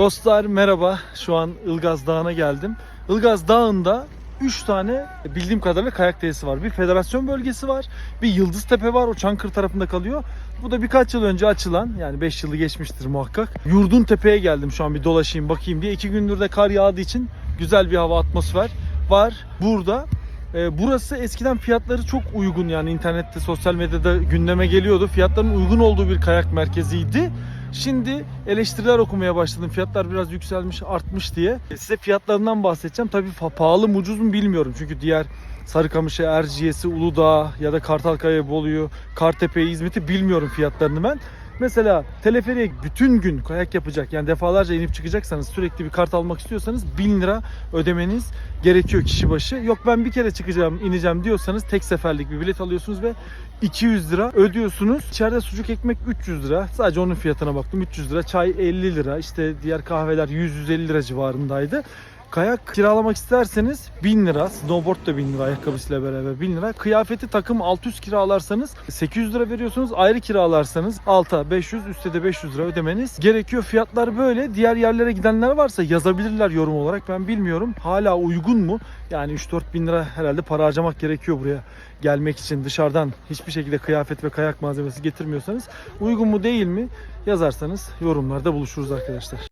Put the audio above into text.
Dostlar merhaba. Şu an Ilgaz Dağı'na geldim. Ilgaz Dağı'nda 3 tane bildiğim kadarıyla kayak tesisi var. Bir federasyon bölgesi var. Bir Yıldız Tepe var. O Çankır tarafında kalıyor. Bu da birkaç yıl önce açılan yani 5 yılı geçmiştir muhakkak. Yurdun Tepe'ye geldim şu an bir dolaşayım bakayım diye. 2 gündür de kar yağdığı için güzel bir hava atmosfer var burada. Ee, burası eskiden fiyatları çok uygun yani internette sosyal medyada gündeme geliyordu. Fiyatların uygun olduğu bir kayak merkeziydi. Şimdi eleştiriler okumaya başladım. Fiyatlar biraz yükselmiş, artmış diye. E, Size fiyatlarından bahsedeceğim. Tabii pahalı mı ucuz mu bilmiyorum. Çünkü diğer Sarıkamış'ı, Erciyes'i, Uludağ ya da Kartalkaya, Bolu'yu, Kartepe'yi, İzmit'i bilmiyorum fiyatlarını ben. Mesela teleferiye bütün gün kayak yapacak yani defalarca inip çıkacaksanız sürekli bir kart almak istiyorsanız 1000 lira ödemeniz gerekiyor kişi başı. Yok ben bir kere çıkacağım ineceğim diyorsanız tek seferlik bir bilet alıyorsunuz ve 200 lira ödüyorsunuz. İçeride sucuk ekmek 300 lira. Sadece onun fiyatına baktım 300 lira. Çay 50 lira. İşte diğer kahveler 100-150 lira civarındaydı. Kayak kiralamak isterseniz 1000 lira, snowboard da 1000 lira ayakkabısıyla beraber 1000 lira. Kıyafeti takım 600 kiralarsanız 800 lira veriyorsunuz. Ayrı kiralarsanız alta 500, üstte de 500 lira ödemeniz gerekiyor. Fiyatlar böyle. Diğer yerlere gidenler varsa yazabilirler yorum olarak. Ben bilmiyorum. Hala uygun mu? Yani 3-4 bin lira herhalde para harcamak gerekiyor buraya gelmek için. Dışarıdan hiçbir şekilde kıyafet ve kayak malzemesi getirmiyorsanız uygun mu değil mi yazarsanız yorumlarda buluşuruz arkadaşlar.